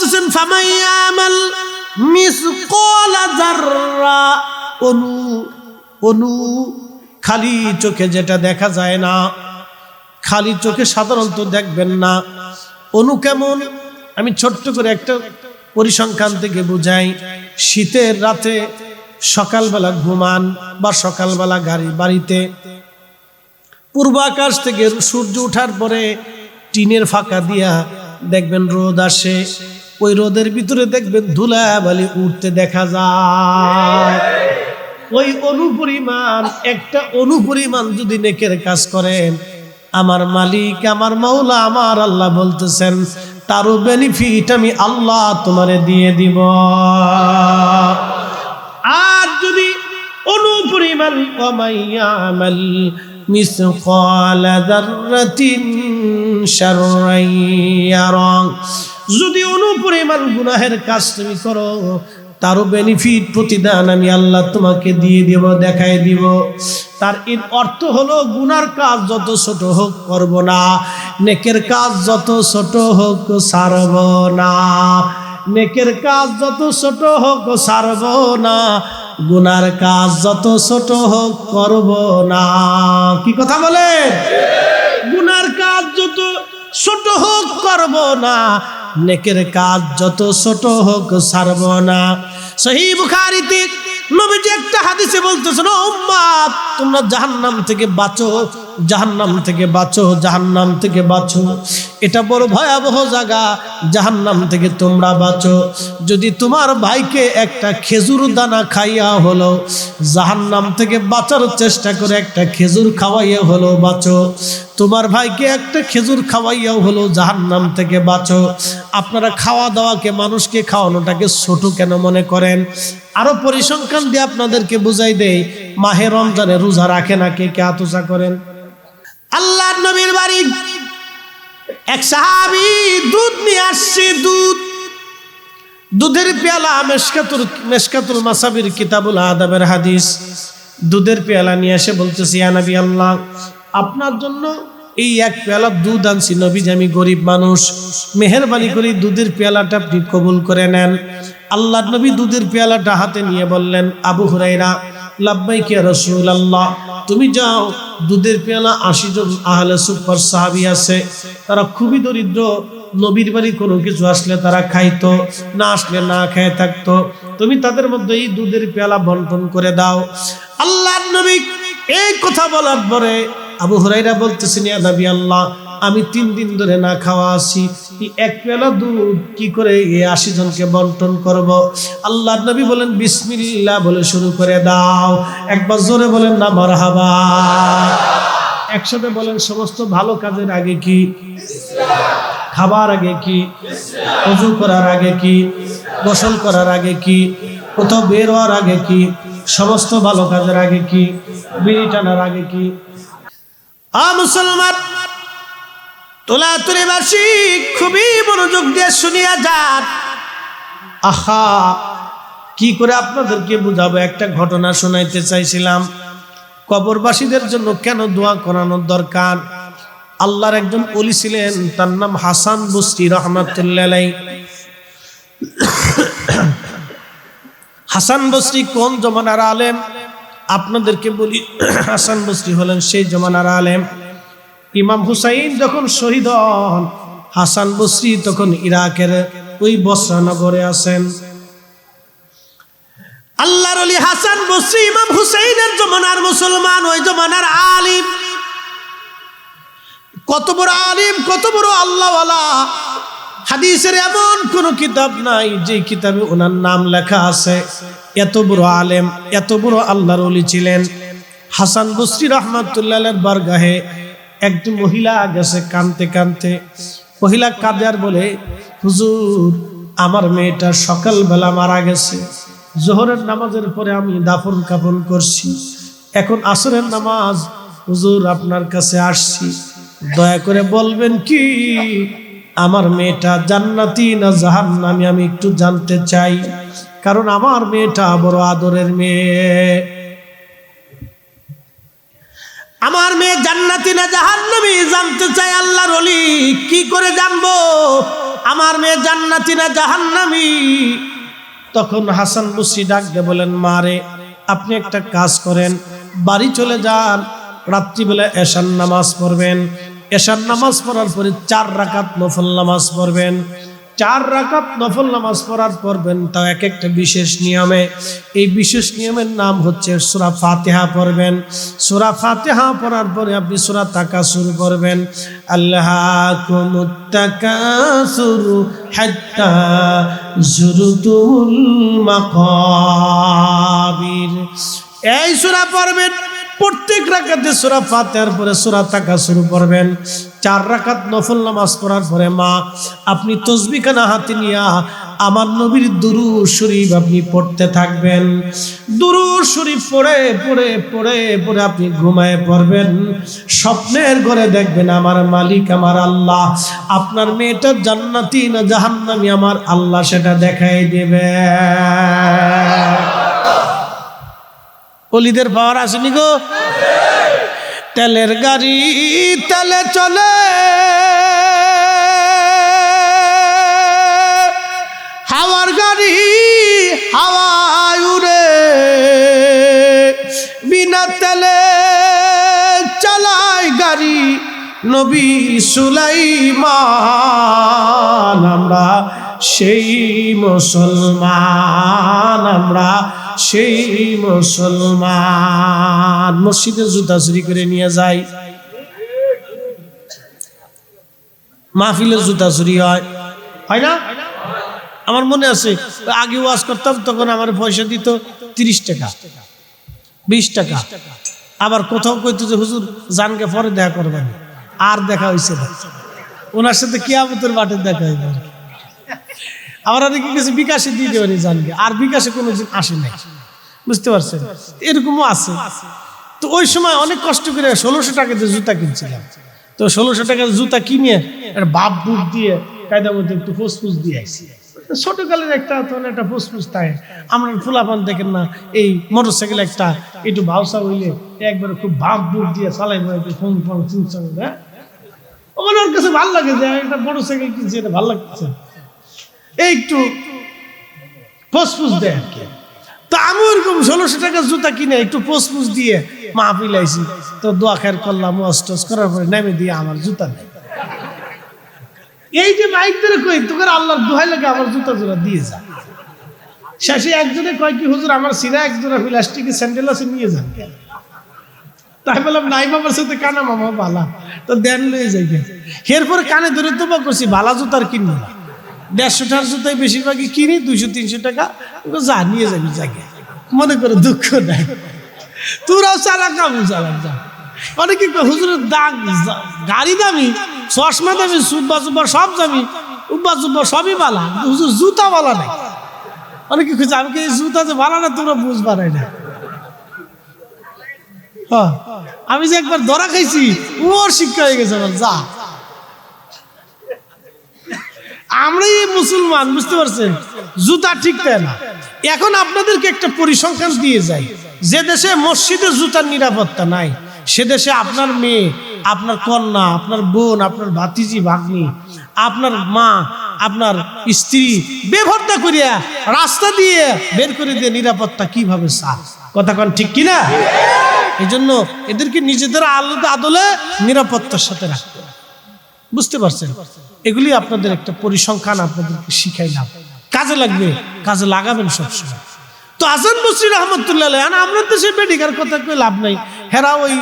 বলতেছেন অনু অনু, খালি চোখে যেটা দেখা যায় না, খালি চোখে সাধারণত দেখবেন না। অনু কেমন? আমি ছোট্ট করে একটা পরিসংখ্যান থেকে বুঝাই। শীতের রাতে সকালবেলা ঘুমান বা সকালবেলা গাড়ি, বাড়িতে। পূর্ব আকাশ থেকে সূর্য ওঠার পরে টিনের ফাঁকা দিয়া দেখবেন রোদ আসে। ওই রোদের ভিতরে দেখবেন ধুলা বালি উঠতে দেখা যায়। ওই অনুপরিমাণ, একটা অনুপরিমাণ যদি নেকের কাজ করেন, আমার মালিক, আমার মাওলা, আমার আল্লাহ বলতেছেন, তারও বেনিফিট আমি আল্লাহ তোমারে দিয়ে দিব। আর যদি অনুপরিমাণ কমাইয়ামাল মিসকাল যাররাতিন ইয়ারা। যদি অনুপরিমাণ গুনাহের কাজ তুমি করো, তারও বেনিফিট প্রতিদান আমি আল্লাহ তোমাকে দিয়ে দিব দিব। তার এর অর্থ হলো, গুনার কাজ যত ছোট হোক করব না, নেকের কাজ যত ছোট হোক সারব না। নেকের কাজ যত ছোট হোক সারব না, গুনার কাজ যত ছোট হোক করব না। কি কথা বলে যত ছোট হোক করব না। নেকের কাজ যত ছোট হোক সারব না। সহি বুখারিতে নবীজি একটা হাদিসে বলতেছেন, ও তোমরা জাহান্নাম থেকে বাঁচো। জাহান্নাম থেকে বাঁচো, জাহান্নাম থেকে বাঁচো। এটা বড় ভয়াবহ জায়গা, জাহান্নাম থেকে তোমরা বাঁচো। যদি তোমার ভাইকে একটা খেজুর দানা খাইয়া হলো, জাহান্নাম থেকে বাঁচার চেষ্টা করে একটা খেজুর খাওয়াইয়া হলো, বাঁচো। তোমার ভাইকে একটা খেজুর খাওয়াইয়াও হলো, জাহান্নাম থেকে বাঁচো। আপনারা খাওয়া দাওয়াকে মানুষকে খাওয়ানোটাকে ছোট কেন মনে করেন? আরও পরিসংখ্যান দিয়ে আপনাদেরকে বুঝাই দেয় মাহে রমজানে রোজা রাখে না কে? কে আতুসা করেন? আল্লাহ নবীর বাড়ি। এক সাহাবি দুধ নিয়ে আসছে, দুধ। দুধের পেয়ালা মেশকাতুর মেশকাতুল মাসাবির কিতাবুল আদাবের হাদিস। দুধের পেয়ালা নিয়ে এসে বলতেছি আনাবি আল্লাহ, আপনার জন্য এই এক পেয়ালা দুধ আনছি। নবী যে আমি গরিব মানুষ। মেহরবানি করে দুধের পেয়ালাটা আপনি কবুল করে নেন। আল্লাহ নবী দুধের পেয়ালাটা হাতে নিয়ে বললেন, আবু হুরাইরা লাব্বাই কে রসুল আল্লাহ তুমি যাও, দুধের পেয়ালা আশি জন আহলে সুপার সাহাবি আছে, তারা খুবই দরিদ্র, নবীর বাড়ি কোনো কিছু আসলে তারা খাইতো, না আসলে না খেয়ে থাকতো, তুমি তাদের মধ্যে এই দুধের পেয়ালা বন্টন করে দাও। আল্লাহ নবী এই কথা বলার পরে আবু হুরাইরা বলতেছেন, ইয়া নবী আল্লাহ আমি তিন দিন ধরে না খাওয়া আছি। এক পেলা দুধ কি করে এই আশি জনকে বন্টন করব? আল্লাহ নবী বলেন বিসমিল্লা বলে শুরু করে দাও। একবার জোরে বলেন না, মারহাবা একসাথে বলেন, সমস্ত ভালো কাজের আগে কি? খাবার আগে কি? অজু করার আগে কি? গোসল করার আগে কি? কোথাও বের হওয়ার আগে কি? সমস্ত ভালো কাজের আগে কি? বিড়ি টানার আগে কি? আ মুসলমান তোলা তুলিবাসী খুবই মনোযোগ দিয়ে শুনিয়া যান। আহা, কি করে আপনাদেরকে বুঝাবো? একটা ঘটনা শোনাইতে চাইছিলাম। কবরবাসীদের জন্য কেন দোয়া করানোর দরকার? আল্লাহর একজন অলি ছিলেন, তার নাম হাসান বুস্তি রহমতুল্লাহ হাসান বস্রি কোন জমানার আলেম? আপনাদেরকে বলি, হাসান বস্রি হলেন সেই জমানার আলেম। ইমাম হুসাইন যখন শহীদ হন, হাসান বস্রি তখন ইরাকের ওই বসরানগরে আছেন। আল্লাহর হাসান বস্রি, ইমাম হুসাইনের জমানার মুসলমান, ওই জমানার আলিম। কত বড় আলিম, কত বড় আল্লাহওয়ালা। হাদিসের এমন কোন কিতাব নাই যে কিতাবে ওনার নাম লেখা আছে। এত বড় আলেম, এত বড় আল্লাহর ছিলেন। হাসান বসরি রহমাতুল্লাহ বারগাহে একটি মহিলা গেছে কানতে কানতে। মহিলা কাঁদে আর বলে, হুজুর, আমার মেয়েটা সকালবেলা মারা গেছে। জোহরের নামাজের পরে আমি দাফন কাফন করছি। এখন আসরের নামাজ, হুজুর আপনার কাছে আসছি। দয়া করে বলবেন কি, আমার মেয়েটা জান্নাতি না জাহান জাহান্নামি আমি একটু জানতে চাই। কারণ আমার মেয়েটা বড় আদরের মেয়ে। আমার মেয়ে জান্নাতি না জাহান্নামি? জানতে চাই আল্লাহর অলি কি করে জানব? আমার মেয়ে জান্নাতি না জাহান্নামি? তখন হাসান বসরি ডাক দিয়ে বলেন মারে আপনি একটা কাজ করেন, বাড়ি চলে যান, রাত্রিবেলা এশার নামাজ পড়বেন। এশার নামাজ পড়ার পরে চার রাকাত নফল নামাজ পড়বেন। চার রাকাত নফল নামাজ পড়ার পড়বেন, তাও এক একটা বিশেষ নিয়মে। এই বিশেষ নিয়মের নাম হচ্ছে সুরা ফাতেহা পড়বেন। সুরা ফাতেহা পড়ার পরে আপনি সুরা তাকা শুরু করবেন। আল্লাহ কুমুত্তাকাসুরু হাত্তা জুরুতুল মাকাবির। এই সুরা পড়বেন প্রত্যেক রাকাতে সুরা ফাতেহার পরে সুরা তাকা শুরু করবেন। চার রাকাত নফল নামাজ পড়ার পরে, মা, আপনি তসবিখানা হাতে নিয়া আমার নবীর দুরু শরীফ আপনি পড়তে থাকবেন। দুরু শরীফ পড়ে পড়ে পড়ে পড়ে আপনি ঘুমায় পড়বেন। স্বপ্নের ঘরে দেখবেন আমার মালিক, আমার আল্লাহ। আপনার মেয়েটা জান্নাতি না জাহান্নামি, আমার আল্লাহ সেটা দেখাই দেবে। অলিদের পাওয়ার আসেনি গো? তেলের গাড়ি তেলে চলে। হাওয়ার গাড়ি হাওয়ায় উড়ে। বিনা তেলে চালায় গাড়ি নবী সুলাইমান। আমরা সেই মুসলমান, আমরা সেই মুসলমান মসজিদে জুতা চুরি করে নিয়ে যাই মাহফিলের জুতা চুরি হয়। হয় না? আমার মনে আছে, আগে ওয়াজ করতাম, তখন আমার পয়সা দিত তিরিশ টাকা, বিশ টাকা। আবার কোথাও কইতো যে, হুজুর, জানকে পরে দেখা করবেন। আর দেখা হয়েছে না। ওনার সাথে কি কিয়ামতের বাটে দেখা হইবে। আর কি। আবার অনেকে কিছু বিকাশে দিয়ে দেবেন জানকে আর বিকাশে কোনো আসে নাই। বুঝতে পারছেন? এরকমও আছে। তো ওই সময় অনেক কষ্ট করে ষোলোশো টাকাতে জুতা কিনছিলাম। তো ষোলোশো টাকার জুতা কিনে একটা বাপ বুট দিয়ে কায়দা মধ্যে একটু ফুসফুস দিয়ে আসি ছোটকালের একটা তখন একটা ফুসফুস থাকে। আমরা ফুলাপান দেখেন না। এই মোটর সাইকেল একটা একটু ভাউসা হইলে একবারে খুব বাপ বুট দিয়ে চালাই ফোন ফোন হ্যাঁ? আমার ওর কাছে ভালো লাগে যে একটা মোটর সাইকেল কিনছে এটা ভালো লাগছে। একটু ফুসফুস দেয় আর কি। তো আমি ওরকম ষোলোশো টাকার জুতা কিনে একটু ফুসফুস দিয়ে মা পিলাইছি তো দোয়া খের করলাম অস্টস করার পরে নেমে দিয়ে আমার জুতা নেই। এই যে মাইক ধরে কই তোকে আল্লাহর দোহাই লাগে আমার জুতা জোড়া দিয়ে যা। শেষে একজনে কয় কি, হুজুর, আমার সিরা এক জোড়া প্লাস্টিকের স্যান্ডেল আছে, নিয়ে যান তাই বললাম, নাই বাবার সাথে কানা মামা বালা। তো দেন লয়ে যাই এরপরে কানে ধরে তো করছি, বালা জুতার কিনবো না। দেড়শো টাকার জুতাই বেশিরভাগই কিনি দুইশো তিনশো টাকা। যা নিয়ে যাবি জায়গায় মনে করে দুঃখ নাই। তোরাও চালা কামু চালাক যা। অনেকে কয়, হুজুরের দাগ গাড়ি দামি চশমা দামি সুব্বা সুব্বা সব দামি উব্বা সুব্বা সবই বালা হুজুর জুতা বালা নাই। অনেকে খুঁজে আমি কি জুতা যে বালা না তোমরা বুঝবা নাই না? আমি যে একবার ধরা খাইছি ওর শিক্ষা হয়ে গেছে আমার যা। আমরাই মুসলমান, বুঝতে পারছেন? জুতা ঠিক তাই না। এখন আপনাদেরকে একটা পরিসংখ্যান দিয়ে যাই। যে দেশে মসজিদে জুতার নিরাপত্তা নাই, সে দেশে আপনার মেয়ে, আপনার কন্যা, আপনার বোন, আপনার ভাতিজি, ভাগ্নি, আপনার মা, আপনার স্ত্রী বেভর্তা করিয়া রাস্তা দিয়ে বের করে দিয়ে নিরাপত্তা কীভাবে সার কথা কন ঠিক কিনা? এই জন্য এদেরকে নিজেদের আলাদা আদলে নিরাপত্তার সাথে রাখতে বুঝতে পারছেন? এগুলি আপনাদের একটা পরিসংখ্যান আপনাদেরকে শিখাইলাম কাজে লাগবে, কাজে লাগাবেন সবসময়। তো আসান বসির রহমতুল্লাহ আমরা তো সে মেডিকার কথা কই লাভ নাই। হেরা ওই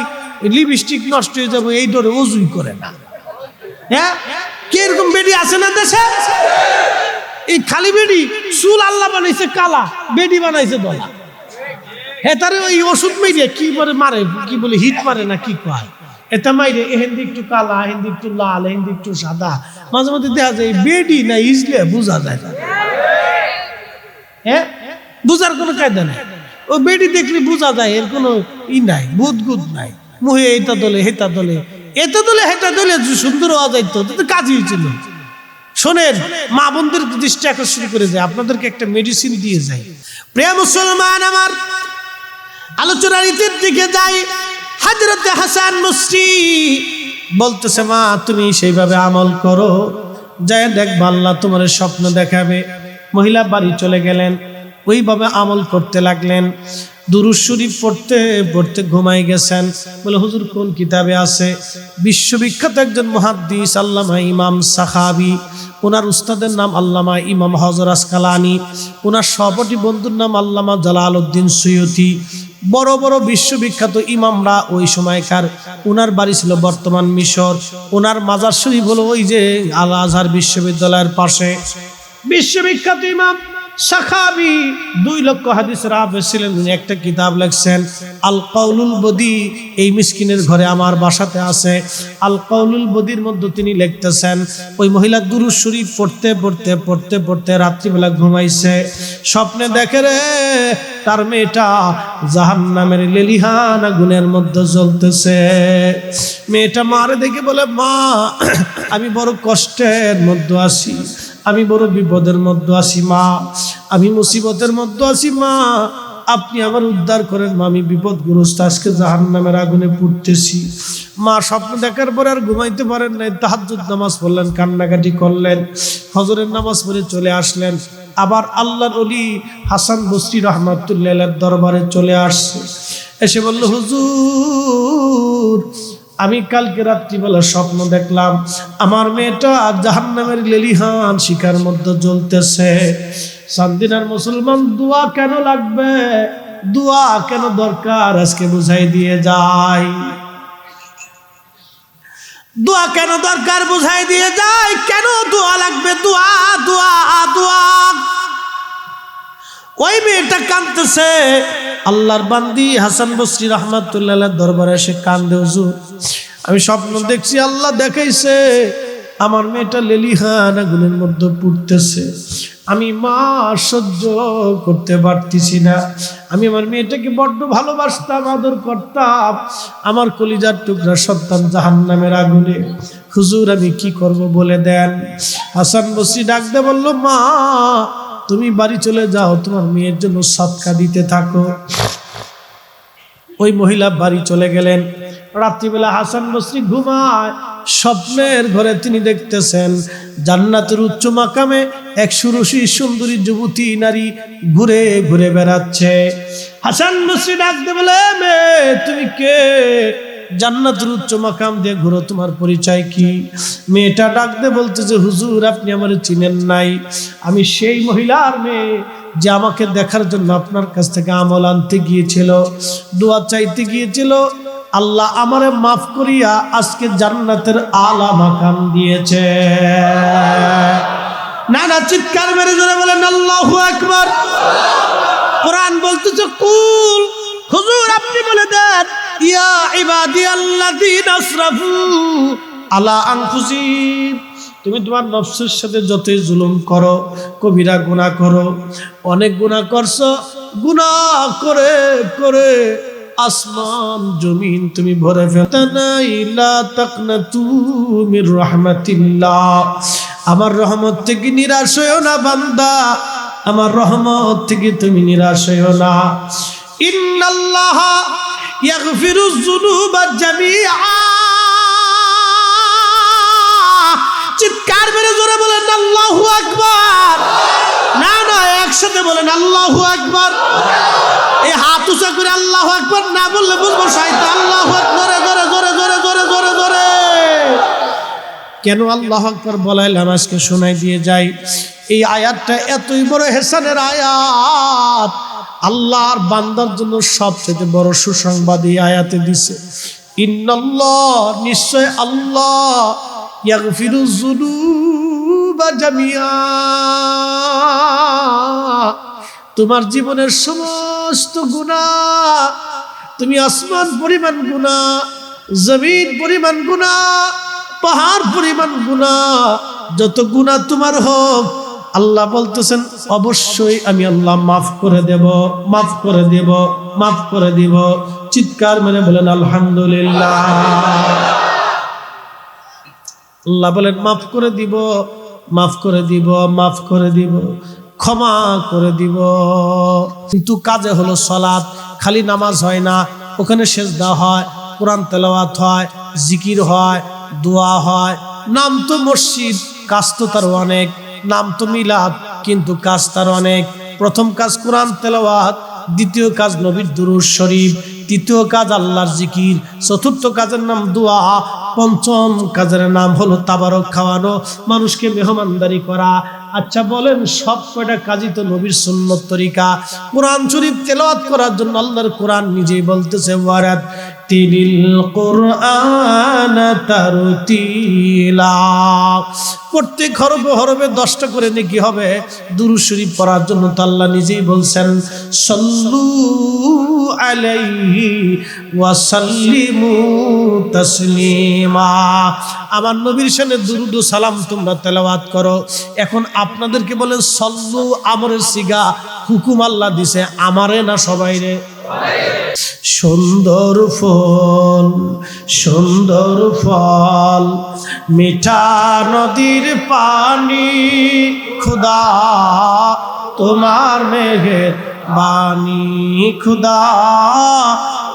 লিপস্টিক নষ্ট হয়ে যাবে, এই ডরে ওজুই করে না। হ্যাঁ? কি এরকম বেডি আছে না দেশে? এই খালি বেডি, চুল আল্লাহ বানাইছে কালা, বেডি বানাইছে দলা। হ্যাঁ তারে ওই ওষুধ মেরে কি বলে মারে, কি বলে হিট মারে না, কি কয়? এটা মাইরে এহেন্দি একটু কালা হেন্দি একটু লাল হেন্দি একটু সাদা। মাঝে মধ্যে দেখা যায়, বেডি না ইজলে বোঝা যায় হ্যাঁ বুঝার কোনো কায়দা নাই। ও বেডি দেখলে বোঝা যায়, এর কোনো ই নাই বুদগুদ নাই। মুহে এটা দলে, হেতা দলে। এটা দলে হেটা দলে সুন্দর হওয়া যাইতো, তো কাজই হয়েছিল শোনেন, মা বোনদের দৃষ্টি আকর্ষণ করে যায়, আপনাদেরকে একটা মেডিসিন দিয়ে যায়। প্রিয় মুসলমান আমার, আলোচনার ইতির দিকে যাই। হাজরতে হাসান মুসরি বলতেছে, মা, তুমি সেইভাবে আমল করো। যায় দেখবা আল্লাহ তোমার স্বপ্ন দেখাবে। মহিলা বাড়ি চলে গেলেন, ওইভাবে আমল করতে লাগলেন। দুরুজ শরীফ পড়তে পড়তে ঘুমাই গেছেন। বলে, হুজুর, কোন কিতাবে আছে? বিশ্ববিখ্যাত একজন মহাদ্দিস আল্লামা ইমাম সাখাবি ওনার উস্তাদের নাম আল্লামা ইমাম হজর আসকালানি, ওনার সহপাঠী বন্ধুর নাম আল্লামা জালাল উদ্দিন সৈয়দি বড় বড় বিশ্ববিখ্যাত ইমামরা ওই সময়কার। ওনার বাড়ি ছিল বর্তমান মিশর। ওনার মাজার শরীফ হলো ওই যে আল আজহার বিশ্ববিদ্যালয়ের পাশে। বিশ্ববিখ্যাত ইমাম সাখাবি দুই লক্ষ হাদিসের আবেশ ছিলেন উনি একটা কিতাব লেখছেন, আল কাউলুল বদি, এই মিসকিনের ঘরে আমার বাসাতে আছে। আল কাউলুল বদির মধ্যে তিনি লিখতেছেন, ওই মহিলা দুরু শরীফ পড়তে পড়তে পড়তে পড়তে রাত্রিবেলা ঘুমাইছে। স্বপ্নে দেখে রে, তার মেয়েটা জাহান নামের লেলিহান আগুনের মধ্যে জ্বলতেছে। মেয়েটা মারে দেখে বলে, মা, আমি বড় কষ্টের মধ্যে আছি। আমি বড় বিপদের মধ্যে আছি, মা। আমি মুসিবতের মধ্যে আছি, মা। আপনি আমার উদ্ধার করেন, মা। আমি বিপদগ্রস্ত, আজকে জাহান নামের আগুনে পুড়তেছি। মা, স্বপ্ন দেখার পরে আর ঘুমাইতে পারেন নাই। তাহাজ্জুদ নামাজ পড়লেন, কান্নাকাটি করলেন, হজরের নামাজ পড়ে চলে আসলেন। আবার আল্লাহর অলি হাসান বসরি রহমাতুল্লাহ দরবারে চলে আসছে। এসে বলল, হুজুর আমি কালকে রাত্রিবেলা স্বপ্ন দেখলাম, আমার মেয়েটা জাহান নামের লেলিহান শিকার মধ্যে জ্বলতেছে। সান্দিনার মুসলমান, দোয়া কেন লাগবে? দোয়া কেন দরকার? আজকে বুঝাই দিয়ে যায়। দোয়া কেন দরকার? বুঝাই দিয়ে যায়। কেন দোয়া লাগবে? দোয়া দোয়া দোয়া। ওই মেয়েটা কাঁদতেছে। আল্লাহর বান্দি হাসান বসরি রহমাতুল্লাহ দরবারে এসে কান্দে, হুজুর। আমি স্বপ্ন দেখছি, আল্লাহ দেখাইছে, আমার মেয়েটা লেলিহান আগুনের মধ্যে পুড়তেছে। আমি মা সহ্য করতে পারতেছি না। আমি আমার মেয়েটাকে বড্ড ভালোবাসতাম, আদর করতাম। আমার কলিজার টুকরা সন্তান জাহান নামের আগুনে। হুজুর, আমি কি করব বলে দেন? হাসান বসরি ডাকতে বলল, মা তুমি বাড়ি চলে যাও, তোমার মেয়ের জন্য সৎকা দিতে থাকো। ওই মহিলা বাড়ি চলে গেলেন। রাত্রিবেলা হাসান বসরি ঘুমায়। স্বপ্নের ঘরে তিনি দেখতেছেন, জান্নাতের উচ্চ মাকামে এক সুরসী সুন্দরী যুবতী নারী ঘুরে ঘুরে বেড়াচ্ছে। হাসান বসরি ডাকতে বলে তুমি কে? জান্নাতের উচ্চ মাকাম দিয়ে ঘুরো, তোমার পরিচয় কি? মেয়েটা ডাকতে বলতে যে হুজুর, আপনি আমার চিনেন নাই। আমি সেই মহিলার মেয়ে যে আমাকে দেখার জন্য আপনার কাছ থেকে আমল আনতে গিয়েছিল, দোয়া চাইতে গিয়েছিল। আল্লাহ আমারে মাফ করিয়া আজকে জান্নাতের আলা মাকাম দিয়েছে। না না চিৎকার মেরে জোরে বলেন, আল্লাহু আকবার। কোরআন বলতেছে, কুল হুজুর, আপনি বলে দেন, ইয়া ইবাদি আল্লাযীনা আসরাফু আলা আনফুসিহিম। তুমি তোমার নফসের সাথে যতই জুলুম করো, কবিরা গুনাহ করো, অনেক গুনাহ করছ, গুনাহ করে করে আসমান, জমিন তুমি ভরে ফেলা তাকনাতু মির রাহমাতিল্লাহ। আমার রহমত থেকে নিরাশ হইও না বান্দা, আমার রহমত থেকে তুমি নিরাশ হইও না। ইন্নাল্লাহ ইয়াগফিরু যুনুবা জামিআ। চিৎকার মেরে জোরে বলেন, আল্লাহু আকবার। না না, একসাথে বলেন, আল্লাহু আকবার। এই হাত উঁচা করে আল্লাহু আকবার না বললে বুঝব সাহিত্য আল্লাহু আকবার। জোরে জোরে জোরে জোরে জোরে জোরে। কেন আল্লাহ আকবর বলাইলাম আজকে শোনাই দিয়ে যাই। এই আয়াতটা এতই বড় হেসানের আয়াত আল্লাহর বান্দার জন্য সবচেয়ে বড় সুসংবাদ এই আয়াতে দিছে। ইন্নাল্লাহ, নিশ্চয় আল্লাহ তোমার জীবনের সমস্ত গুনাহ, তুমি আসমান পরিমাণ গুনাহ, জমিন পরিমাণ গুণা পাহাড় পরিমাণ গুণা যত গুণা তোমার হোক আল্লাহ বলতেছেন, অবশ্যই আমি আল্লাহ মাফ করে দেব, মাফ করে দেব, মাফ করে দিব। চিৎকার মেরে বলেন, আলহামদুলিল্লাহ। আল্লাহ বলেন, মাফ করে দিব, মাফ করে দিব, মাফ করে দিব, ক্ষমা করে দিব। কিন্তু কাজে হলো সলাৎ খালি নামাজ হয় না, ওখানে সেজদা হয়, কোরআন তেলাওয়াত হয়, জিকির হয়, দোয়া হয়। নাম তো মসজিদ, কাজ তো তার অনেক। নাম তো মিলাদ, কিন্তু কাজ তার অনেক। প্রথম কাজ কোরআন তেলাওয়াত, দ্বিতীয় কাজ নবীর দুরুজ শরীফ, তৃতীয় কাজ আল্লাহর জিকির, চতুর্থ কাজের নাম দোয়া, পঞ্চম কাজের নাম হলো তাবারক খাওয়ানো, মানুষকে মেহমানদারি করা। আচ্ছা বলেন, সব কয়টা কাজই তো নবীর সুন্নত তরিকা? কোরআন শরীফ তেলাওয়াত করার জন্য আল্লাহর কোরআন নিজেই বলতেছে ওয়ারাত প্রত্যেক হরবে হরবে দশটা করে নাকি হবে। দুরু শরীফ পড়ার জন্য তো আল্লাহ নিজেই বলছেন, সল্লু আলাইহি ওয়াসাল্লিমু তাসলিমা। আমার নবীর সামনে দুরুদ সালাম তোমরা তেলাওয়াত করো। এখন আপনাদেরকে বলেন, সল্লু আমরের সিগা হুকুম আল্লাহ দিছে আমারে না সবাই রে সুন্দর ফল সুন্দর ফল, মিঠা নদীর পানি, খুদা তোমার মেঘের বাণী খুদা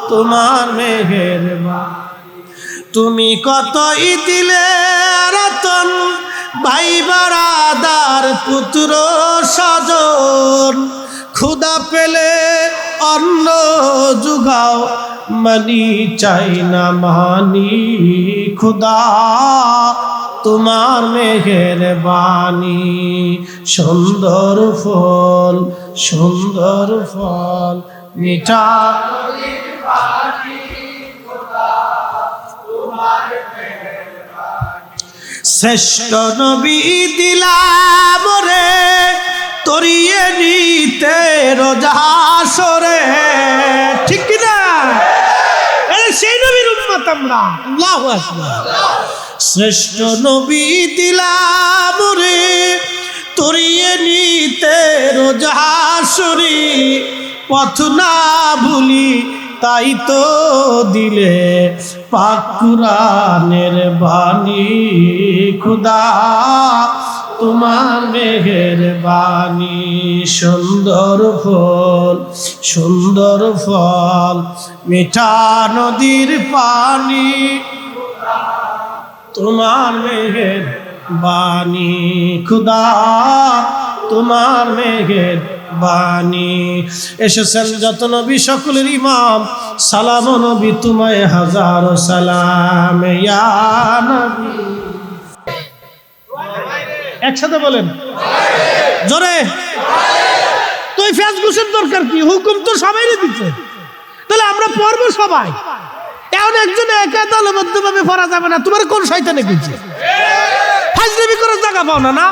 তোমার মেঘের তুমি কতই দিলে রতন ভাই বারাদার পুত্র সজন ক্ষুদা পেলে অন্ন যুগাও, মানি চাই না, মানি খুদা। তোমার মেঘের বাণী সুন্দর ফল সুন্দর ফল মিঠা শ্রেষ্ঠ নবী দিলাম রে তরিয়ে নিতে রোজাসরে ঠিক না? সেই নবীর উম্মত আমরা। আল্লাহু আকবার। শ্রেষ্ঠ নবী দিলাম রে তরিয়ে নিতে রোজাসরি পথ না ভুলি তাই তো দিলে পাকুরানের বাণী। খুদা, তোমার মেঘের বাণী সুন্দর ফল সুন্দর ফল, মিঠা নদীর পানি। তোমার মেঘের বাণী খুদা, তোমার মেঘের এসেছেন যত নবী, সকলের ইমাম। সালাম নবী, তোমায় হাজার সালাম। ইয়া নবী। একসাথে বলেন। জোরে। তো এই ফ্যাজ দরকার কি? হুকুম তো সবাই দিচ্ছে তাহলে আমরা পড়ব সবাই। এখন একজন একা দলবদ্ধ ভাবে পড়া যাবে না। তোমার কোন শয়তানে খুঁজছে ফাজলিমি করার জায়গা পাও না না?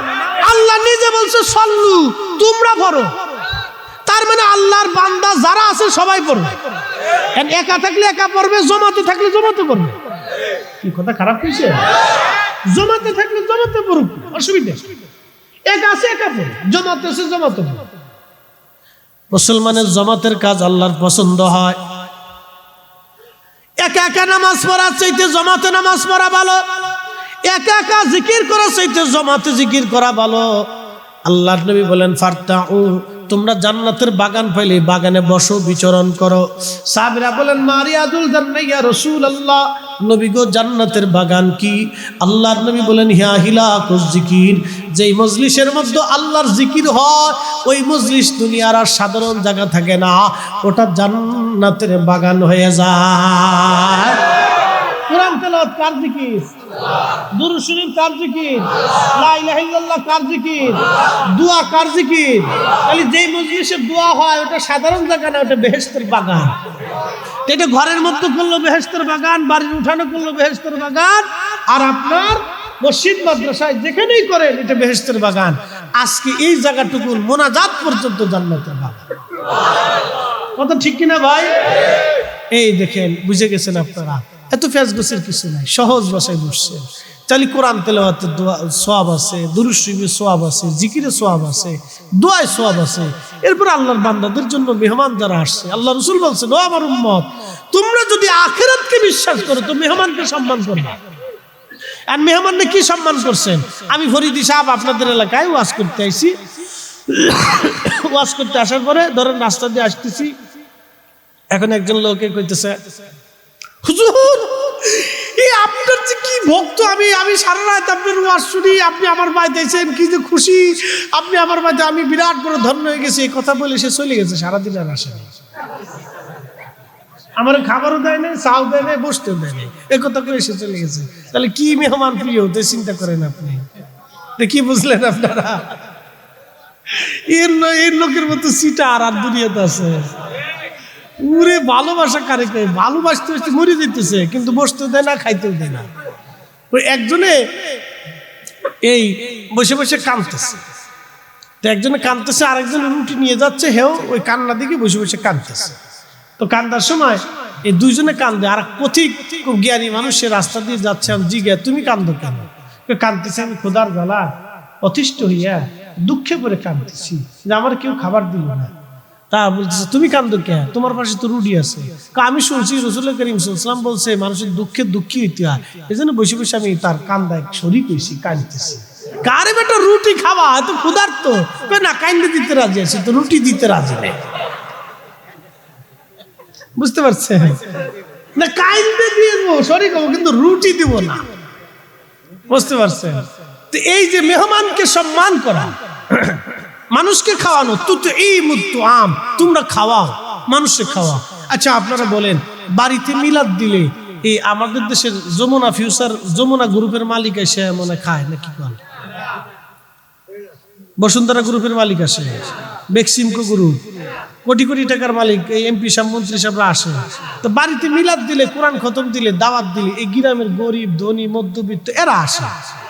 আল্লাহ নিজে বলছে, সল্লু, তোমরা পড়ো। তার মানে আল্লাহর বান্দা যারা আছে সবাই পড়বে। একা থাকলে একা পড়বে, জমাতে থাকলে জমাতে পড়বে। কি কথা, খারাপ হয়েছে জমাতে থাকলে জমাতে পড়ুক, অসুবিধা। আছে, একা জমাতে আছে, জমাতে মুসলমানের জমাতের কাজ আল্লাহর পছন্দ হয়। একা একা নামাজ পড়া চাইতে জমাতে নামাজ পড়া ভালো। একা একা জিকির করা চাইতে জমাতে জিকির করা ভালো। আল্লাহর নবী বলেন ফারতা তোমরা জান্নাতের বাগান পাইলে বাগানে বসো, বিচরণ করো। সাবিরা বলেন মারিয়াদুল জান্নাইয়া রসুল আল্লাহ নবী গো, জান্নাতের বাগান কি? আল্লাহর নবী বলেন হিয়া হিলা জিকির। যেই মজলিসের মধ্যে আল্লাহর জিকির হয়, ওই মজলিস দুনিয়ার আর সাধারণ জায়গা থাকে না। ওটা জান্নাতের বাগান হয়ে যায়। ঘরের মধ্যে করল বেহেশতের বাগান, বাড়ির উঠানো করল বেহেশতের বাগান, আর আপনার মসজিদ, মাদ্রাসায় যেখানেই করেন, এটা বেহেশতের বাগান। আজকে এই জায়গাটুকুর মোনাজাত পর্যন্ত জান্নাতের বাগান। কথা ঠিক কিনা ভাই? এই দেখেন, বুঝে গেছেন আপনারা? এত ফ্যাস গোসের কিছু নাই, সহজ ভাষায় বসছে তাহলে কোরআন তেলাওয়াতের দোয়া সোয়াব আছে দুরুশরীফের সোয়াব আছে জিকিরে সোয়াব আছে, দোয়ায় সোয়াব আছে। এরপর আল্লাহর বান্দাদের জন্য মেহমান যারা আসছে, আল্লাহ রসুল বলছেন, ও আমার উম্মত, তোমরা যদি আখেরাতকে বিশ্বাস করো, তো মেহমানকে সম্মান করবে। আর মেহমানকে কি সম্মান করছেন? আমি ফরিদি সাহেব আপনাদের এলাকায় ওয়াজ করতে আইছি। ওয়াজ করতে আসার পরে ধরেন রাস্তা দিয়ে আসতেছি, এখন একজন লোকে কইতেছে হুজুর এই আপনার যে কি ভক্ত? আমি আমি সারা রাত আপনার শুনি, আপনি আমার বাড়িতে এসেছেন কি যে খুশি। আপনি আমার বাড়িতে আমি বিরাট বড় ধন্য হয়ে গেছি, এই কথা বলে সে চলে গেছে, সারাদিন আর আসেনি আমার খাবারও দেয় নাই, চাও দেয় নাই, বসতেও দেয় নাই। কথা করে সে চলে গেছে। তাহলে কি মেহমান প্রিয় হতে চিন্তা করেন আপনি। কি বুঝলেন আপনারা? এর এর লোকের মতো সিটা আর আর দুনিয়াতে আছে। উরে ভালোবাসা কারে কয়? ভালোবাসতে বাসতে মরে দিতেছে কিন্তু বসতে দেয় না, খাইতেও দেয় না। ওই একজনে এই বসে বসে কাঁদতেছে। তো একজনে কাঁদতেছে, আরেকজন রুটি নিয়ে যাচ্ছে, হেও ওই কান্না দিকে বসে বসে কাঁদতেছে। তো কান্দার সময় এই দুইজনে কান্দে, আর এক পথিক খুব জ্ঞানী মানুষ সে রাস্তা দিয়ে যাচ্ছে, আমি জিজ্ঞা তুমি কান্দো কেন? কাঁদতেছে আমি খোদার জ্বালা, অতিষ্ঠ হইয়া দুঃখে করে কাঁদতেছি, যে আমার কেউ খাবার দিল না। তা বলতেছে, তুমি কান্দো কে তোমার পাশে তো রুটি আছে। আমি শুনছি করিম বলছে, মানুষের দুঃখে দুঃখী হইতে হয়। এই জন্য বসে বসে আমি তার কান্দায় হয়েছি কাঁদতেছি। কারে বেটা, রুটি খাওয়া ক্ষুধার্ত। না, কান্দে দিতে রাজি আছে, তো রুটি দিতে রাজি নেই। বুঝতে পারছেন? না কাইন্দে দিয়ে দেবো কিন্তু রুটি দিব না। বুঝতে পারছেন? তো এই যে মেহমানকে সম্মান করা মানুষকে খাওয়ানো তু তো এই মুত্তু আম তোমরা খাওয়াও, মানুষকে খাওয়া আচ্ছা আপনারা বলেন, বাড়িতে মিলাদ দিলে এই আমাদের দেশের যমুনা ফিউচার যমুনা গ্রুপের মালিক এসে মনে খায়, নাকি কন বসুন্ধরা গ্রুপের মালিক আসে বেক্সিমকো গ্রুপ, কোটি কোটি টাকার মালিক, এই এমপি সাহেব, মন্ত্রী সাহেবরা আসে। তো বাড়িতে মিলাদ দিলে, কোরআন খতম দিলে, দাওয়াত দিলে, এই গ্রামের গরিব, ধনী, মধ্যবিত্ত, এরা আসে।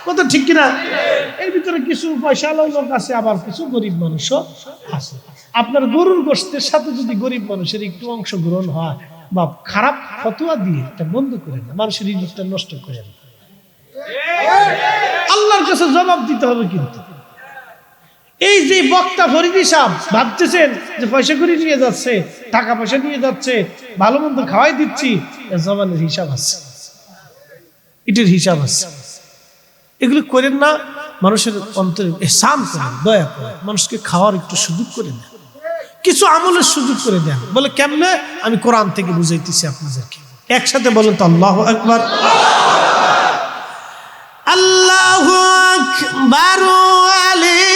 কত ঠিক কিনা? এর ভিতরে কিছু পয়সাওয়ালা লোক আছে, আবার কিছু গরিব মানুষও আছে। আপনার গরুর গোষ্ঠের সাথে যদি গরিব মানুষের একটু অংশগ্রহণ হয়, বা খারাপ ফতোয়া দিয়ে এটা বন্ধ করে না মানুষের ইজ্জতটা নষ্ট করে না আল্লাহর কাছে জবাব দিতে হবে কিন্তু। এই যে বক্তা ফরিদি সাহেব ভাবতেছেন যে পয়সা করে নিয়ে যাচ্ছে, টাকা পয়সা নিয়ে যাচ্ছে, ভালো মন্দ খাওয়াই দিচ্ছি জবানের হিসাব আছে। এটির হিসাব আছে। এগুলো করেন না, মানুষের অন্তরে এহসান করেন, দয়া করেন, মানুষকে খাওয়ার একটু সুযোগ করে দেন। কিছু আমলের সুযোগ করে দেন। বলে, কেমনে? আমি কোরআন থেকে বুঝাইতেছি আপনাদেরকে। একসাথে বলেন তো, আল্লাহ একবার আল্লাহ আকবার ওয়ালিল্লাহিল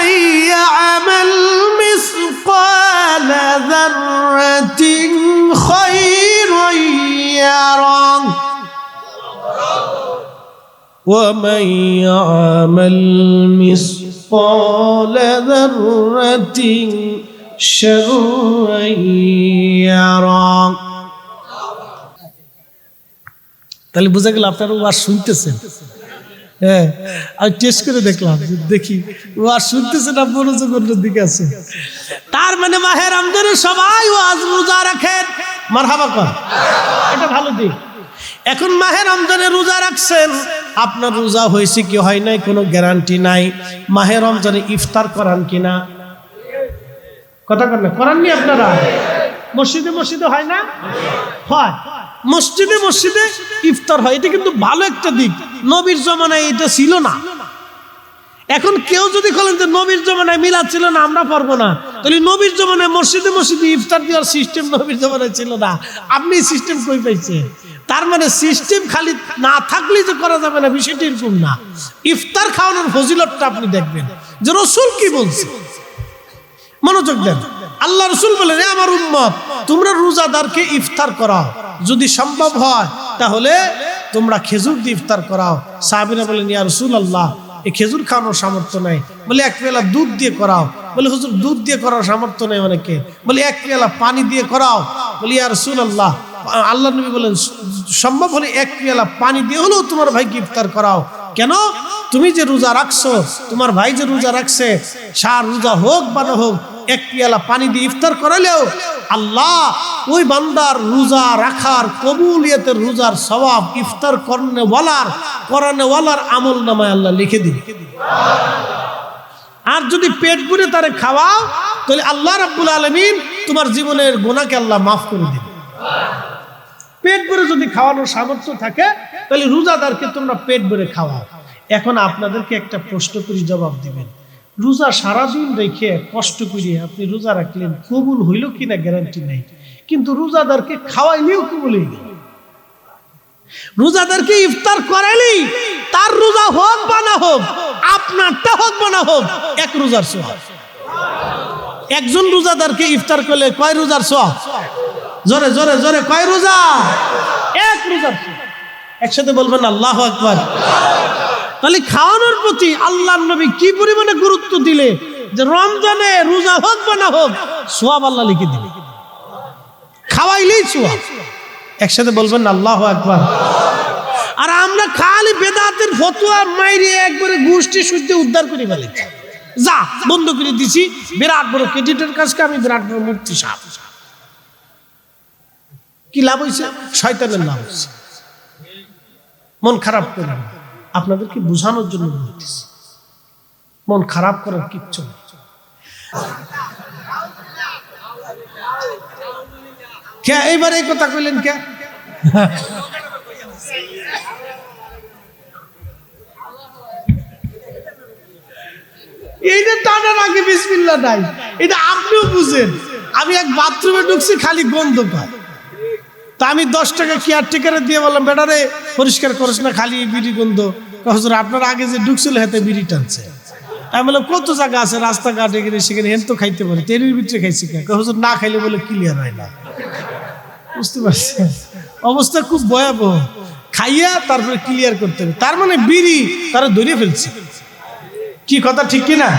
فمن يعمل مثقال ذرة خيرا يره ومن يعمل مثقال ذرة شرا يره তাহলে বোঝা গেল আপনারা ওয়াজ শুনতেছেন হ্যাঁ আমি টেস্ট করে দেখলাম দেখি ওয়াজ শুনতেছে না, মনোযোগ অন্য দিকে আছে। তার মানে মাহে রমজানে সবাই ওয়াজ রোজা রাখেন মারহাবা কর। এটা ভালো দিক। এখন মাহে রমজানে রোজা রাখছেন। আপনার রোজা হয়েছে কি হয় নাই, কোনো গ্যারান্টি নাই। মাহে রমজানে ইফতার করান কিনা? কথা কর না, করাননি আপনারা? মসজিদে মসজিদে হয় না? হয়। মসজিদে মসজিদে ইফতার হয়। এটা কিন্তু ভালো একটা দিক। নবীর জমানায় এটা ছিল না। এখন কেউ যদি বলেন যে নবীর জমানায় মিলাদ ছিল না, আমরা পারব না। তাহলে নবীর জমানায় মসজিদে মসজিদে ইফতার দেওয়ার সিস্টেম নবীর জমানায় ছিল না। আপনি সিস্টেম কই পাইছে তার মানে সিস্টেম খালি না থাকলেই যে করা যাবে না, বিষয়টি এরকম না। ইফতার খাওয়ানোর ফজিলতটা আপনি দেখবেন। যে রসুল কি বলছে? মনোযোগ দেন। আল্লাহ রসুল বলেন, "এ আমার উম্মত, তোমরা রোজাদারকে ইফতার করাও। যদি সম্ভব হয়, তাহলে তোমরা খেজুর দিয়ে ইফতার করাও। সাহাবিরা বলেন, ইয়া রসুল আল্লাহ এই খেজুর খাওয়ানোর সামর্থ্য নাই। বলে, এক পেলা দুধ দিয়ে করাও। বলে, হুজুর, দুধ দিয়ে করার সামর্থ্য নেই অনেকে বলে, এক পেলা পানি দিয়ে করাও। বলি, ইয়া রসুল আল্লাহ আল্লাহ নবী বলেন, সম্ভব হলে এক পেলা পানি দিয়ে হলেও তোমার ভাইকে ইফতার করাও। কেন? তুমি যে রোজা রাখছো, তোমার ভাই যে রোজা রাখছে, সার রোজা হোক বা না হোক, এক পিয়ালা পানি দিয়ে ইফতার করালেও আল্লাহ ওই বান্দার রোজা রাখার কবুলিয়তের রোজার সবাব ইফতার করনে ওয়ালার করানে ওয়ালার আমল নামায় আল্লাহ লিখে দিবে। আর যদি পেট পুরে তারে খাওয়াও, তাহলে আল্লাহ রাব্বুল আলমিন তোমার জীবনের গোনাকে আল্লাহ মাফ করে দিবে। পেট ভরে যদি খাওয়ানোর সামর্থ্য থাকে, তাহলে রোজাদারকে তোমরা পেট ভরে খাওয়াও। এখন আপনাদেরকে একটা প্রশ্ন করি, জবাব দিবেন। রোজা সারাদিন রেখে কষ্ট করিয়ে আপনি রোজা রাখলেন, কবুল হইল কিনা গ্যারান্টি নেই। কিন্তু রোজাদারকে খাওয়াইলেও কবুল হয়ে গেল রোজাদারকে ইফতার করাইলেই তার রোজা হোক বা না হোক আপনারটা হোক বা না হোক, এক রোজার সোহাব একজন রোজাদারকে ইফতার করলে কয় রোজার সোহাব জোরে জোরে জোরে, কয় রোজা? এক রোজার। একসাথে বলবেন, আল্লাহ আকবার। তাহলে খাওয়ানোর প্রতি আল্লাহ নবী কি পরিমাণে গুরুত্ব দিলে? যে রমজানে রোজা হোক বা না হোক, সোয়াব আল্লাহ লিখে দিবে। খাওয়াইলেই সোয়াব। একসাথে বলবেন আল্লাহ একবার আর আমরা খালি বেদাতের ফতুয়া মাইরে একবারে গোষ্ঠী সূর্য উদ্ধার করে ফেলেছি। যা, বন্ধ করে দিছি। বিরাট বড় ক্রেডিটের কাজকে আমি বিরাট বড় মূর্তি সাপ কি লাভ হয়েছে শয়তানের লাভ হয়েছে মন খারাপ করে আপনাদেরকে বোঝানোর জন্য বলতেছি মন খারাপ করার কিচ্ছু নেই। এইবার এই কথা কইলেন কে? এইটা টানার আগে বিসমিল্লা নাই, এটা আপনিও বুঝেন। আমি এক বাথরুমে ঢুকছি, খালি গন্ধ পাই। তা আমি দশ টাকা কেয়ারটেকারে দিয়ে বললাম বেটারে পরিষ্কার করিস না, খালি বিড়ি গন্ধ। হুজুর, আপনার আগে যে ঢুকছিল, হাতে বিড়ি টানছে। আমি বললাম, কত জায়গা আছে রাস্তাঘাটে গেলে সেখানে? হেন তো খাইতে পারে। তেলের ভিতরে খাইছি হুজুর, না খাইলে বলে ক্লিয়ার হয় না। বুঝতে পারছেন? অবস্থা খুব ভয়াবহ। খাইয়া তারপরে ক্লিয়ার করতে হবে। তার মানে বিড়ি তারা ধরে ফেলছে। কি কথা, ঠিক কিনা?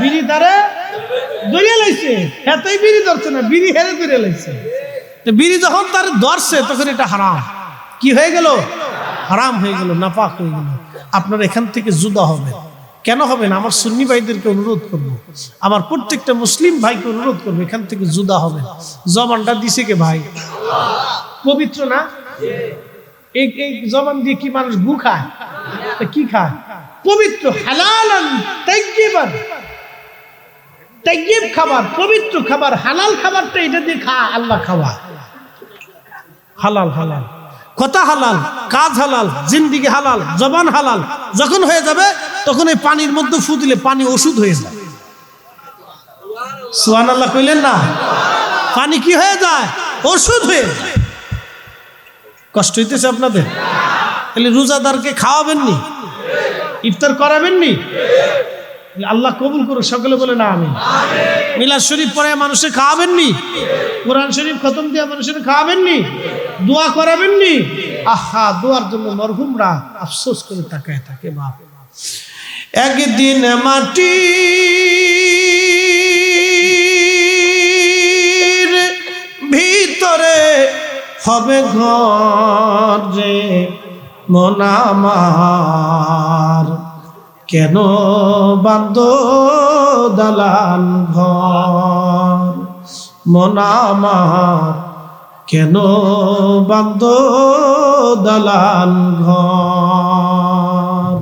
বিড়ি তারা ধরে লাইছে। এতই বিড়ি ধরছে না, বিড়ি হেরে ধরে লাইছে। বিড়ি যখন তার ধরছে, তখন এটা হারাম। কি হয়ে গেল? হারাম হয়ে গেল, নাপাক হয়ে গেল। আপনার এখান থেকে জুদা হবে। কেন হবেন আমার সুন্নি ভাইদেরকে অনুরোধ করব। আমার প্রত্যেকটা মুসলিম ভাইকে অনুরোধ করব, এখান থেকে জুদা হবে। জবানটা দিছে কে ভাই? পবিত্র না? এই এই জবান দিয়ে কি মানুষ গু খায়? কি খায়? পবিত্র হালাল খাবার, পবিত্র খাবার, হালাল খাবারটা এটা দিয়ে খা আল্লাহ খাওয়া হালাল হালাল। কথা হালাল, কাজ হালাল, জিন্দিগি হালাল, জবান হালাল। যখন হয়ে যাবে, তখন এই পানির মধ্যে ফু দিলে পানি ওষুধ হয়ে যায়। সুহান আল্লাহ কইলেন না? পানি কি হয়ে যায়? ওষুধ হয়ে কষ্ট হইতেছে আপনাদের? তাহলে রোজাদারকে খাওয়াবেননি? ইফতার করাবেননি? আল্লাহ কবুল করুক, সকলে বলে না আমি মিলাদ শরীফ পরে মানুষে খাওয়াবেননি? কোরআন শরীফ খতম দিয়ে মানুষের খাওয়াবেননি? দোয়া করাবেননি? আহা, দোয়ার জন্য মরহুমরা আফসোস করে তাকায় থাকে, বাপ একদিন মাটি ভিতরে হবে ঘর রে মনামার কেন বান্দ দালান ঘর? মনামার কেন বাদ্য দালাল ঘর।